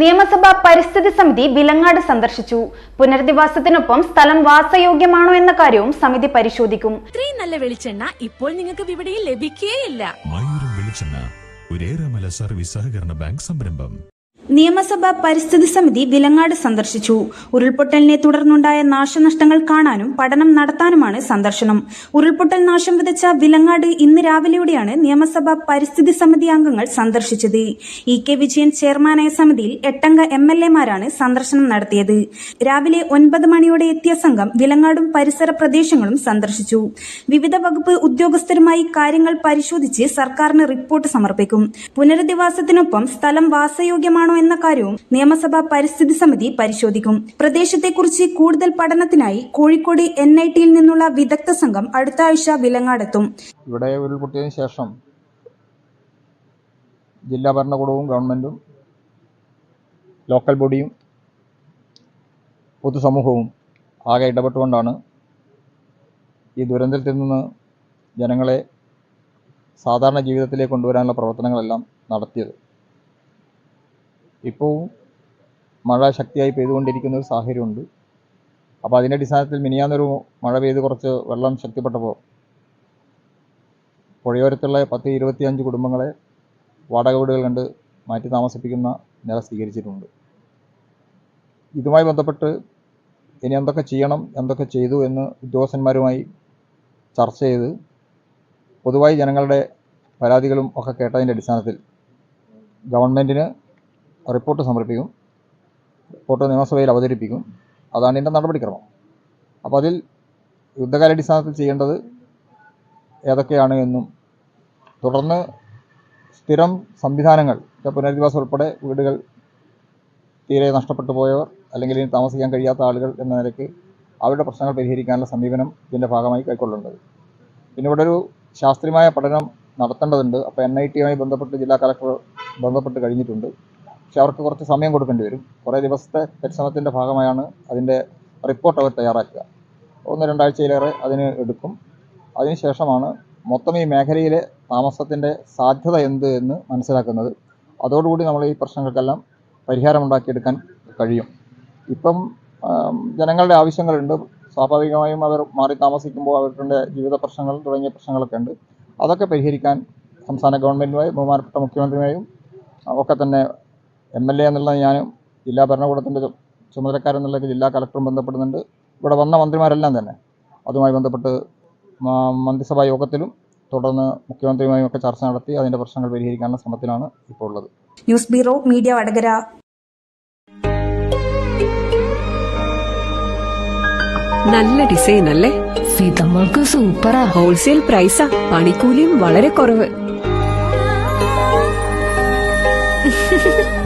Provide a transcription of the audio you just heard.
നിയമസഭാ പരിസ്ഥിതി സമിതി വിലങ്ങാട് സന്ദർശിച്ചു. പുനരധിവാസത്തിനൊപ്പം സ്ഥലം വാസയോഗ്യമാണോ എന്ന കാര്യവും സമിതി പരിശോധിക്കും. ഇത്രയും നല്ല വെളിച്ചെണ്ണ ഇപ്പോൾ നിങ്ങൾക്ക് വിപണിയിൽ ലഭിക്കുകയില്ല മയൂരം വെളിച്ചെണ്ണ ഒരേറെമല സർവീസ് സഹകരണ ബാങ്ക് സംരംഭം. നിയമസഭാ പരിസ്ഥിതി സമിതി വിലങ്ങാട് സന്ദർശിച്ചു. ഉരുൾപൊട്ടലിനെ തുടർന്നുണ്ടായ നാശനഷ്ടങ്ങൾ കാണാനും പഠനം നടത്താനുമാണ് സന്ദർശനം. ഉരുൾപൊട്ടൽ നാശം വിതച്ച വിലങ്ങാട് ഇന്ന് രാവിലെയോടെയാണ് നിയമസഭാ പരിസ്ഥിതി സമിതി അംഗങ്ങൾ സന്ദർശിച്ചത്. ഇ കെ വിജയൻ ചെയർമാനായ സമിതിയിൽ എട്ടംഗ എം എൽ എമാരാണ് സന്ദർശനം നടത്തിയത്. രാവിലെ ഒൻപത് മണിയോടെ എത്തിയ സംഘം വിലങ്ങാടും പരിസര പ്രദേശങ്ങളും സന്ദർശിച്ചു. വിവിധ വകുപ്പ് ഉദ്യോഗസ്ഥരുമായി കാര്യങ്ങൾ പരിശോധിച്ച് സർക്കാരിന് റിപ്പോർട്ട് സമർപ്പിക്കും. പുനരധിവാസത്തിനൊപ്പം സ്ഥലം വാസയോഗ്യമാണോ എന്ന കാര്യവും നിയമസഭാ പരിസ്ഥിതി സമിതി പരിശോധിക്കും. പ്രദേശത്തെക്കുറിച്ച് കൂടുതൽ പഠനത്തിനായി കോഴിക്കോട് എൻ ഐ ടിയിൽ നിന്നുള്ള വിദഗ്ധ സംഘം അടുത്ത ആഴ്ച വിലങ്ങാടെത്തും. ഇവിടെ ഉരുൾപൊട്ടിയതിനു ശേഷം ജില്ലാ ഭരണകൂടവും ഗവൺമെന്റും ലോക്കൽ ബോഡിയും പൊതുസമൂഹവും ആകെ ഇടപെട്ടുകൊണ്ടാണ് ഈ ദുരന്തത്തിൽ നിന്ന് ജനങ്ങളെ സാധാരണ ജീവിതത്തിലേക്ക് കൊണ്ടുവരാനുള്ള പ്രവർത്തനങ്ങളെല്ലാം നടത്തിയത്. ഇപ്പോൾ മഴ ശക്തിയായി പെയ്തുകൊണ്ടിരിക്കുന്ന ഒരു സാഹചര്യമുണ്ട്. അപ്പോൾ അതിന്റെ അടിസ്ഥാനത്തിൽ മിനിയാന്നൊരു മഴ പെയ്ത് കുറച്ച് വെള്ളം ശക്തിപ്പെട്ടപ്പോൾ പുഴയോരത്തുള്ള പത്ത് ഇരുപത്തിയഞ്ച് കുടുംബങ്ങളെ വാടക വീടുകൾ കണ്ട് മാറ്റി താമസിപ്പിക്കുന്ന നില സ്വീകരിച്ചിട്ടുണ്ട്. ഇതുമായി ബന്ധപ്പെട്ട് ഇനി എന്തൊക്കെ ചെയ്യണം എന്തൊക്കെ ചെയ്തു എന്ന് ഉദ്യോഗസ്ഥന്മാരുമായി ചർച്ച ചെയ്ത് പൊതുവായി ജനങ്ങളുടെ പരാതികളും ഒക്കെ കേട്ടതിന്റെ അടിസ്ഥാനത്തിൽ ഗവൺമെന്റിന് റിപ്പോർട്ട് സമർപ്പിക്കും. റിപ്പോർട്ട് നിയമസഭയിൽ അവതരിപ്പിക്കും. അതാണ് ഇതിന്റെ നടപടിക്രമം. അപ്പോൾ അതിൽ യുദ്ധകാലാടിസ്ഥാനത്തിൽ ചെയ്യേണ്ടത് ഏതൊക്കെയാണ് എന്നും തുടർന്ന് സ്ഥിരം സംവിധാനങ്ങൾ പുനരധിവാസം ഉൾപ്പെടെ വീടുകൾ തീരെ നഷ്ടപ്പെട്ടു പോയവർ അല്ലെങ്കിൽ ഇനി താമസിക്കാൻ കഴിയാത്ത ആളുകൾ എന്ന നിലയ്ക്ക് അവരുടെ പ്രശ്നങ്ങൾ പരിഹരിക്കാനുള്ള സമീപനം ഇതിന്റെ ഭാഗമായി കൈക്കൊള്ളേണ്ടത് പിന്നെ ഇവിടെ ഒരു ശാസ്ത്രീയമായ പഠനം നടത്തേണ്ടതുണ്ട്. അപ്പോൾ എൻ ഐ ടിയുമായി ബന്ധപ്പെട്ട് ജില്ലാ കളക്ടർ ബന്ധപ്പെട്ട് കഴിഞ്ഞിട്ടുണ്ട്. പക്ഷെ അവർക്ക് കുറച്ച് സമയം കൊടുക്കേണ്ടി വരും. കുറേ ദിവസത്തെ പരിശ്രമത്തിന്റെ ഭാഗമായാണ് അതിന്റെ റിപ്പോർട്ട് അവർ തയ്യാറാക്കുക. ഒന്ന് രണ്ടാഴ്ചയിലേറെ അതിന് എടുക്കും. അതിനുശേഷമാണ് മൊത്തം ഈ മേഖലയിലെ താമസത്തിന്റെ സാധ്യത എന്ത് എന്ന് മനസ്സിലാക്കുന്നത്. അതോടുകൂടി നമ്മൾ ഈ പ്രശ്നങ്ങൾക്കെല്ലാം പരിഹാരമുണ്ടാക്കിയെടുക്കാൻ കഴിയും. ഇപ്പം ജനങ്ങളുടെ ആവശ്യങ്ങളുണ്ട്. സ്വാഭാവികമായും അവർ മാറി താമസിക്കുമ്പോൾ അവരുടെ ജീവിത പ്രശ്നങ്ങൾ തുടങ്ങിയ പ്രശ്നങ്ങളൊക്കെ ഉണ്ട്. അതൊക്കെ പരിഹരിക്കാൻ സംസ്ഥാന ഗവൺമെന്റുമായും ബഹുമാനപ്പെട്ട മുഖ്യമന്ത്രിയുമായും ഒക്കെ തന്നെ എം എൽ എ എന്നുള്ള ഞാനും ജില്ലാ ഭരണകൂടത്തിന്റെ ചു- ചുമതലക്കാരെന്നുള്ള ജില്ലാ കളക്ടറും ബന്ധപ്പെടുന്നുണ്ട്. ഇവിടെ വന്ന മന്ത്രിമാരെല്ലാം തന്നെ. അതുമായി ബന്ധപ്പെട്ട് മന്ത്രിസഭാ യോഗത്തിലും തുടർന്ന് മുഖ്യമന്ത്രിയുമായും ഒക്കെ ചർച്ച നടത്തി അതിന്റെ പ്രശ്നങ്ങൾ പരിഹരിക്കാനുള്ള ശ്രമത്തിലാണ് ഇപ്പോൾ ഉള്ളത്. News bureau media Vadakara. നല്ല ഡിസൈൻ അല്ലേ? ഫിതമ്മൾക്ക് സൂപ്പറാ. ഹോൾസെയിൽ പ്രൈസാ. പണിക്കൂലിയും വളരെ കുറവ്.